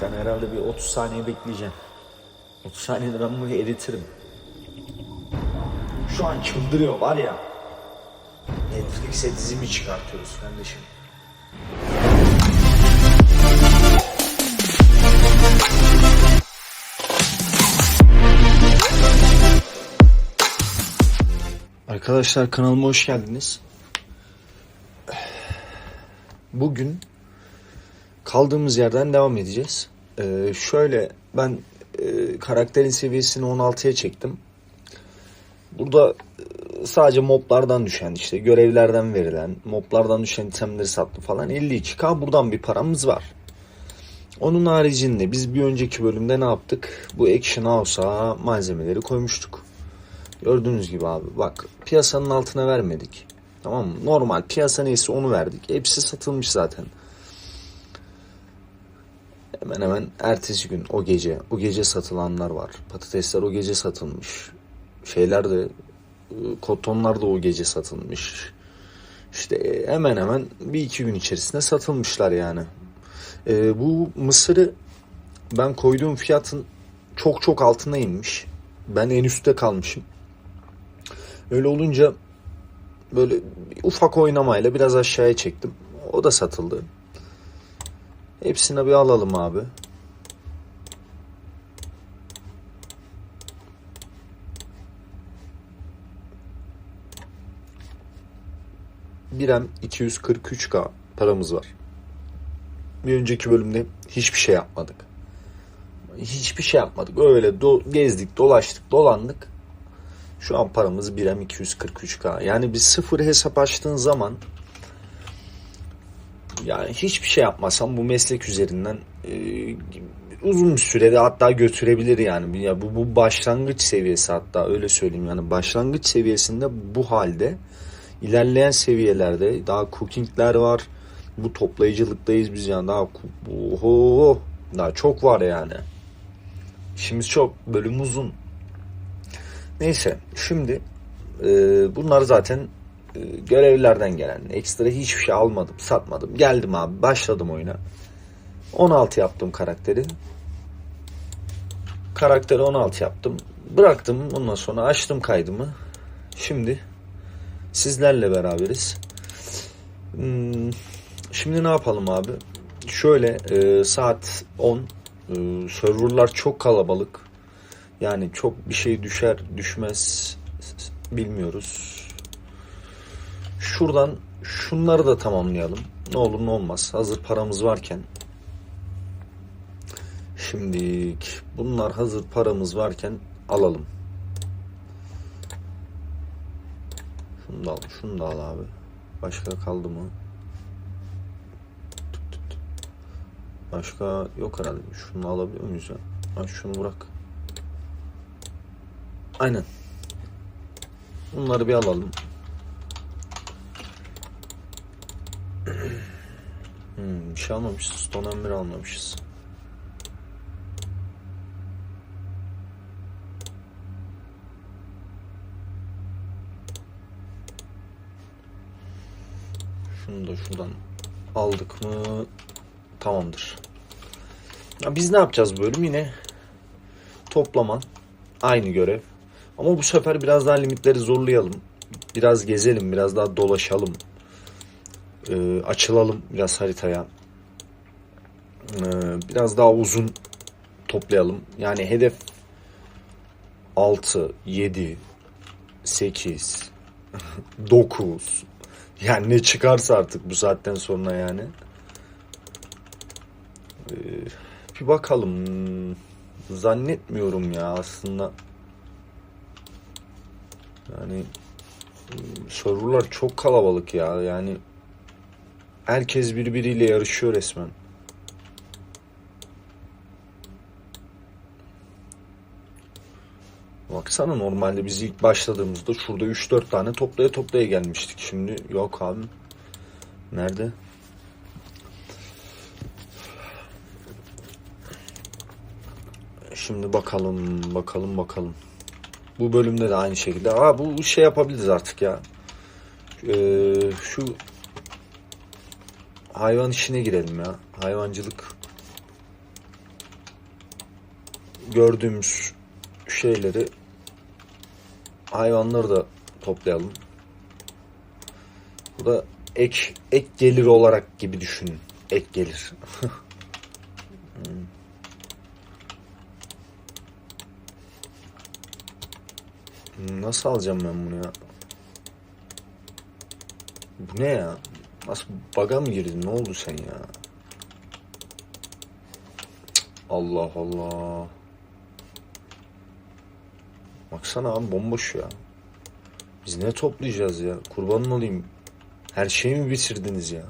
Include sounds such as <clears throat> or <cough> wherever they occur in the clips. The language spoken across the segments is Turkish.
Sen herhalde bir 30 saniye bekleyeceksin. 30 saniyede ben bunu eritirim. Şu an çıldırıyor var ya. Netflix'e dizimi çıkartıyoruz kardeşim. Arkadaşlar kanalıma hoş geldiniz. Bugün kaldığımız yerden devam edeceğiz. Ee, şöyle ben e, karakterin seviyesini 16'ya çektim. Burada e, sadece moblardan düşen işte görevlerden verilen moblardan düşen itemleri sattım falan 52k buradan bir paramız var. Onun haricinde biz bir önceki bölümde ne yaptık? Bu Action House'a malzemeleri koymuştuk. Gördüğünüz gibi abi bak piyasanın altına vermedik. Tamam mı? Normal piyasa neyse onu verdik. Hepsi satılmış zaten. Hemen hemen ertesi gün o gece o gece satılanlar var. Patatesler o gece satılmış. Şeyler de kotonlar da o gece satılmış. İşte hemen hemen bir iki gün içerisinde satılmışlar yani. E, bu mısırı ben koyduğum fiyatın çok çok altına inmiş. Ben en üstte kalmışım. Öyle olunca böyle ufak oynamayla biraz aşağıya çektim. O da satıldı. Hepsini bir alalım abi. Birem 243k paramız var. Bir önceki bölümde hiçbir şey yapmadık. Hiçbir şey yapmadık. Öyle do- gezdik, dolaştık, dolandık. Şu an paramız 1M 243K. Yani bir sıfır hesap açtığın zaman yani hiçbir şey yapmasam bu meslek üzerinden e, uzun bir sürede hatta götürebilir yani. Ya bu, bu başlangıç seviyesi hatta öyle söyleyeyim yani başlangıç seviyesinde bu halde ilerleyen seviyelerde daha cookingler var. Bu toplayıcılıktayız biz yani daha oho, daha çok var yani. İşimiz çok, bölüm uzun. Neyse şimdi e, bunlar zaten görevlerden gelen ekstra hiçbir şey almadım satmadım. Geldim abi başladım oyuna. 16 yaptım karakteri. Karakteri 16 yaptım. Bıraktım ondan sonra açtım kaydımı. Şimdi sizlerle beraberiz. Hmm, şimdi ne yapalım abi? Şöyle e, saat 10 e, serverlar çok kalabalık. Yani çok bir şey düşer düşmez bilmiyoruz. Şuradan şunları da tamamlayalım. Ne olur ne olmaz. Hazır paramız varken. Şimdi bunlar hazır paramız varken alalım. Şunu da al, şunu da al abi. Başka kaldı mı? Başka yok herhalde. Şunu alabiliyor muyuz ya? Ha, şunu bırak. Aynen. Bunları bir alalım. Hmm, bir şey almamışız. Stone Ember almamışız. Şunu da şuradan aldık mı tamamdır. Ya biz ne yapacağız bu bölüm? Yine toplama. Aynı görev. Ama bu sefer biraz daha limitleri zorlayalım. Biraz gezelim, biraz daha dolaşalım. Ee, açılalım biraz haritaya. Ee, biraz daha uzun toplayalım. Yani hedef 6, 7, 8, 9. Yani ne çıkarsa artık bu saatten sonra yani. Ee, bir bakalım. Zannetmiyorum ya aslında. Yani serverlar çok kalabalık ya. Yani herkes birbiriyle yarışıyor resmen. Baksana normalde biz ilk başladığımızda şurada 3-4 tane toplaya toplaya gelmiştik. Şimdi yok abi. Nerede? Şimdi bakalım, bakalım, bakalım. Bu bölümde de aynı şekilde. Aa bu şey yapabiliriz artık ya. Ee, şu hayvan işine girelim ya. Hayvancılık. gördüğümüz şeyleri hayvanları da toplayalım. Bu da ek ek gelir olarak gibi düşünün. Ek gelir. <laughs> Hmm. Nasıl alacağım ben bunu ya? Bu ne ya? Nasıl baga mı girdin? Ne oldu sen ya? Allah Allah. Baksana abi bomboş ya. Biz ne toplayacağız ya? Kurbanın olayım. Her şeyi mi bitirdiniz ya?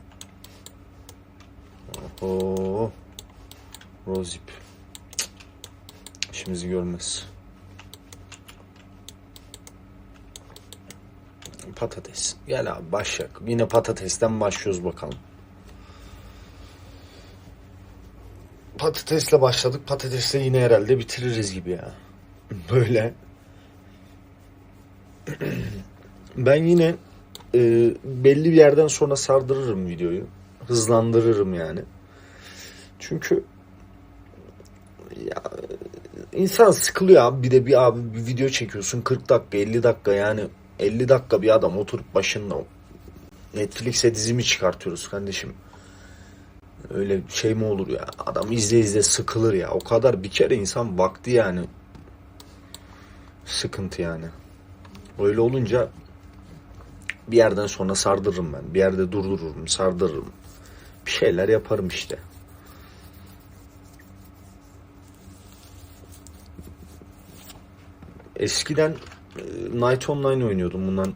Oho. Rozip. İşimizi görmez. Patates. Gel abi başlayalım. Yine patatesten başlıyoruz bakalım. Patatesle başladık. Patatesle yine herhalde bitiririz gibi ya. <laughs> Böyle. <clears throat> Ben yine e, belli bir yerden sonra sardırırım videoyu. Hızlandırırım yani. Çünkü ya insan sıkılıyor abi. Bir de bir abi bir video çekiyorsun 40 dakika 50 dakika yani 50 dakika bir adam oturup başında Netflix'e dizimi çıkartıyoruz kardeşim. Öyle şey mi olur ya? Adam izle izle sıkılır ya. O kadar bir kere insan vakti yani. Sıkıntı yani. Öyle olunca bir yerden sonra sardırırım ben. Bir yerde durdururum, sardırırım. Bir şeyler yaparım işte. Eskiden Night Online oynuyordum bundan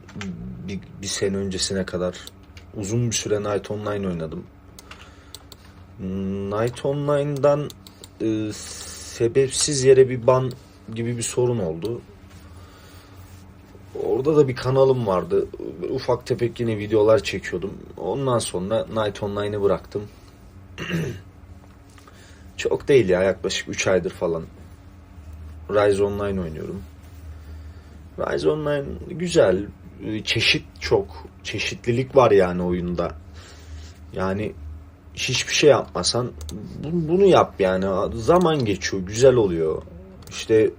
bir, bir sene öncesine kadar. Uzun bir süre Night Online oynadım. Night Online'dan e, sebepsiz yere bir ban gibi bir sorun oldu. Orada da bir kanalım vardı. Ufak tefek yine videolar çekiyordum. Ondan sonra Night Online'ı bıraktım. <clears throat> Çok değil ya yaklaşık 3 aydır falan. Rise Online oynuyorum. Rise Online güzel. Çeşit çok. Çeşitlilik var yani oyunda. Yani hiçbir şey yapmasan bunu yap yani. Zaman geçiyor. Güzel oluyor. İşte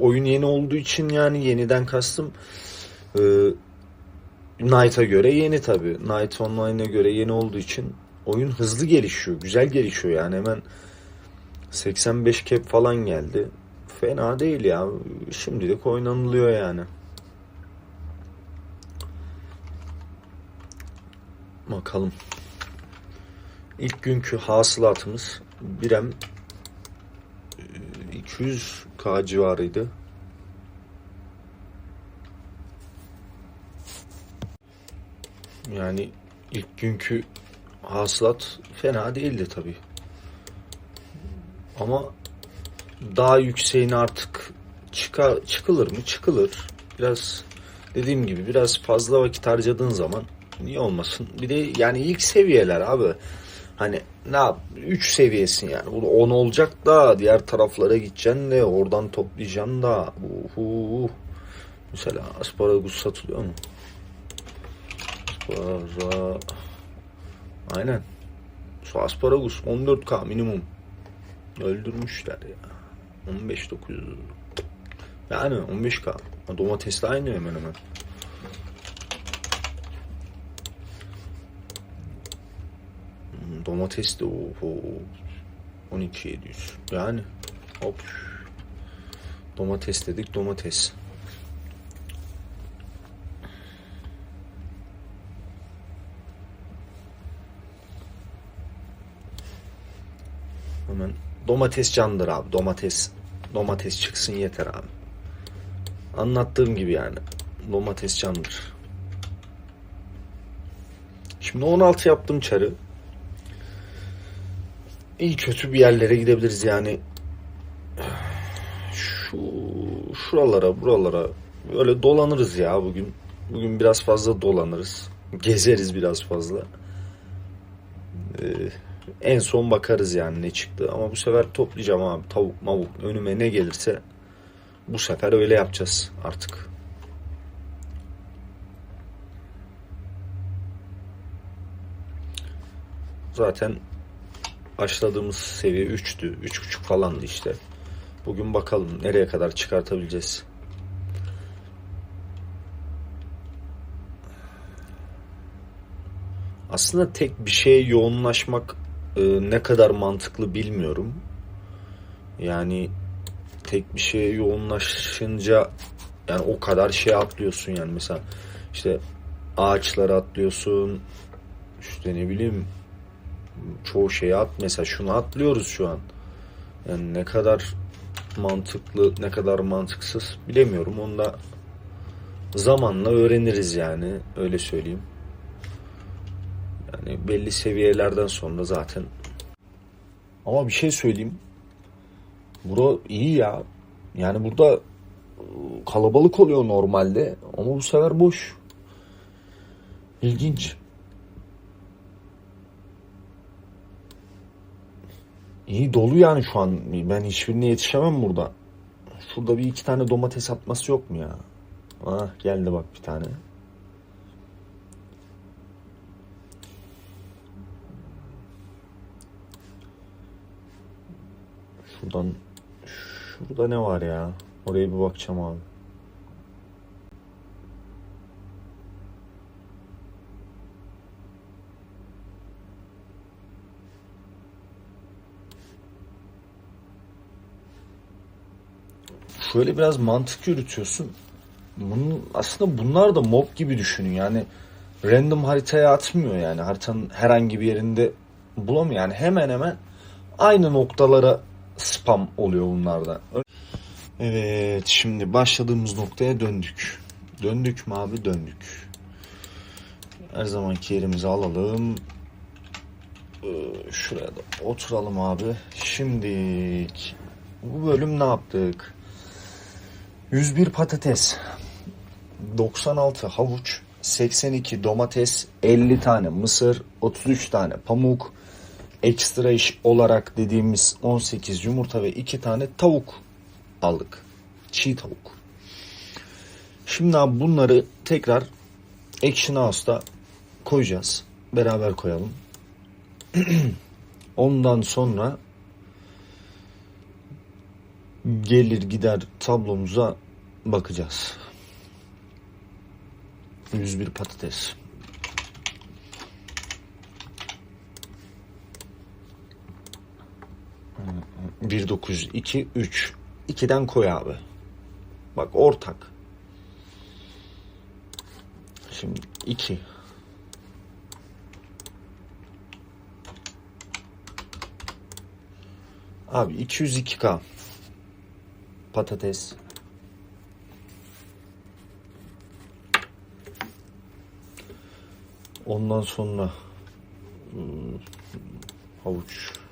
oyun yeni olduğu için yani yeniden kastım e, Knight'a göre yeni tabi. Knight Online'a göre yeni olduğu için oyun hızlı gelişiyor. Güzel gelişiyor yani hemen 85 cap falan geldi. Fena değil ya. Şimdilik oynanılıyor yani. Bakalım. İlk günkü hasılatımız birem 200k civarıydı. Yani ilk günkü hasılat fena değildi tabi. Ama daha yükseğine artık çıka, çıkılır mı? Çıkılır. Biraz dediğim gibi biraz fazla vakit harcadığın zaman niye olmasın? Bir de yani ilk seviyeler abi. Hani ne yap? 3 seviyesin yani. Bu 10 olacak da diğer taraflara gideceksin de oradan toplayacaksın da. Uhu. Mesela asparagus satılıyor mu? Aspara... Aynen. Şu asparagus 14k minimum. Öldürmüşler ya. 15 900. Yani 15k. Domatesle aynı hemen hemen. Domates de oho 12700. Yani hop. Domates dedik domates. Hemen domates candır abi. Domates domates çıksın yeter abi. Anlattığım gibi yani. Domates candır. Şimdi 16 yaptım çarı iyi kötü bir yerlere gidebiliriz yani. Şu şuralara, buralara böyle dolanırız ya bugün. Bugün biraz fazla dolanırız. Gezeriz biraz fazla. Ee, en son bakarız yani ne çıktı. Ama bu sefer toplayacağım abi. Tavuk, mavuk önüme ne gelirse bu sefer öyle yapacağız artık. Zaten başladığımız seviye 3'tü. 3.5 falandı işte. Bugün bakalım nereye kadar çıkartabileceğiz. Aslında tek bir şeye yoğunlaşmak e, ne kadar mantıklı bilmiyorum. Yani tek bir şeye yoğunlaşınca yani o kadar şey atlıyorsun yani mesela işte ağaçları atlıyorsun işte ne bileyim çoğu şeyi at mesela şunu atlıyoruz şu an. Yani ne kadar mantıklı ne kadar mantıksız bilemiyorum. Onu da zamanla öğreniriz yani öyle söyleyeyim. Yani belli seviyelerden sonra zaten. Ama bir şey söyleyeyim. Bura iyi ya. Yani burada ıı, kalabalık oluyor normalde ama bu sefer boş. İlginç. İyi dolu yani şu an. Ben hiçbirine yetişemem burada. Şurada bir iki tane domates atması yok mu ya? Ah geldi bak bir tane. Şuradan şurada ne var ya? Oraya bir bakacağım abi. Şöyle biraz mantık yürütüyorsun. Bunun aslında bunlar da mob gibi düşünün. Yani random haritaya atmıyor yani. Haritanın herhangi bir yerinde bulamıyor. Yani hemen hemen aynı noktalara spam oluyor bunlarda. Evet şimdi başladığımız noktaya döndük. Döndük mü abi döndük. Her zamanki yerimizi alalım. Ee, Şuraya da oturalım abi. Şimdi bu bölüm ne yaptık? 101 patates, 96 havuç, 82 domates, 50 tane mısır, 33 tane pamuk, ekstra iş olarak dediğimiz 18 yumurta ve 2 tane tavuk aldık. Çiğ tavuk. Şimdi abi bunları tekrar Action House'da koyacağız. Beraber koyalım. <clears throat> Ondan sonra gelir gider tablomuza bakacağız. 101 patates. Bir dokuz iki üç. İkiden koy abi. Bak ortak. Şimdi iki. Abi 202k patates. Ondan sonra hmm, havuç.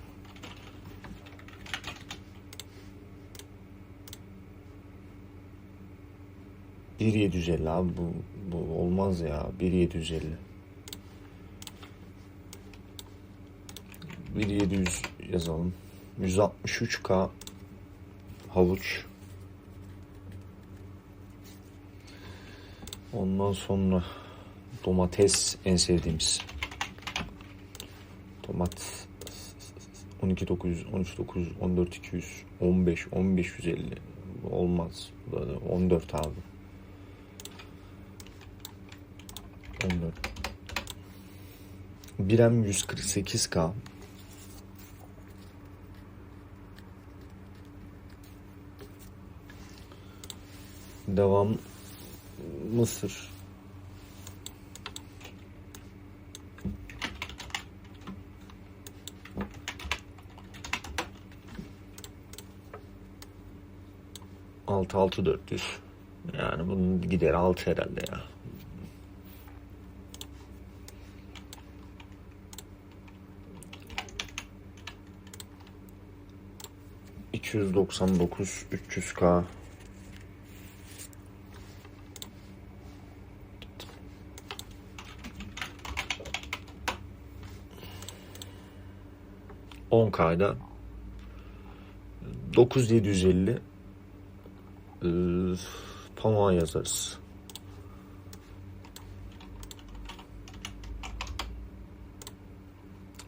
Bir yedi yüz elli abi bu, bu olmaz ya bir yedi yüz elli. Bir yedi yüz yazalım. 163k havuç. Ondan sonra domates en sevdiğimiz. Domat 12 900, 13 900, 14 200, 15 15 150 olmaz. Bu da 14 abi. 1M 148K Devam. Mısır. Altı altı dört yüz. Yani bunun gideri altı herhalde ya. İki yüz doksan dokuz, üç yüz K. 10K'da 9750 e, pamuğa yazarız.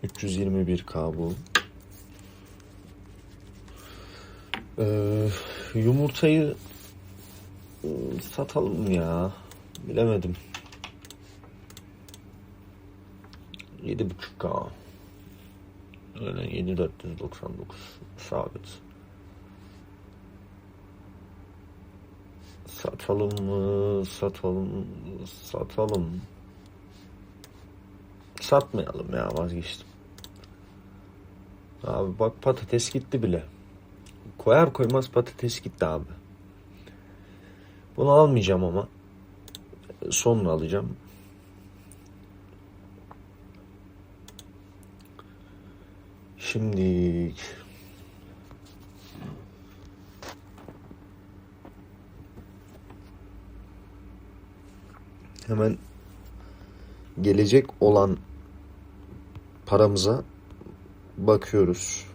Üç K bu. Ee, yumurtayı ıı, satalım ya? Bilemedim. 7.5K. Öyle 7499 sabit. Satalım mı? Satalım. Satalım. Satmayalım ya vazgeçtim. Abi bak patates gitti bile. Koyar koymaz patates gitti abi. Bunu almayacağım ama. Sonra alacağım. Şimdi hemen gelecek olan paramıza bakıyoruz.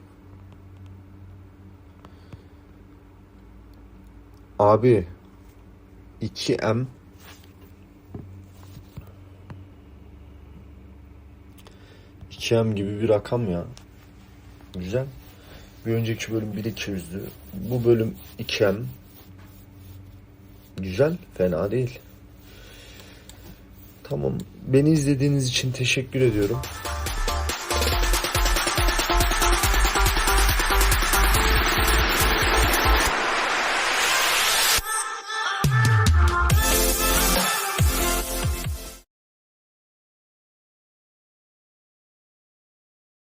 Abi 2M m gibi bir rakam ya. Güzel. Bir önceki bölüm 1200'dü. Bu bölüm 2M. Güzel. Fena değil. Tamam. Beni izlediğiniz için teşekkür ediyorum.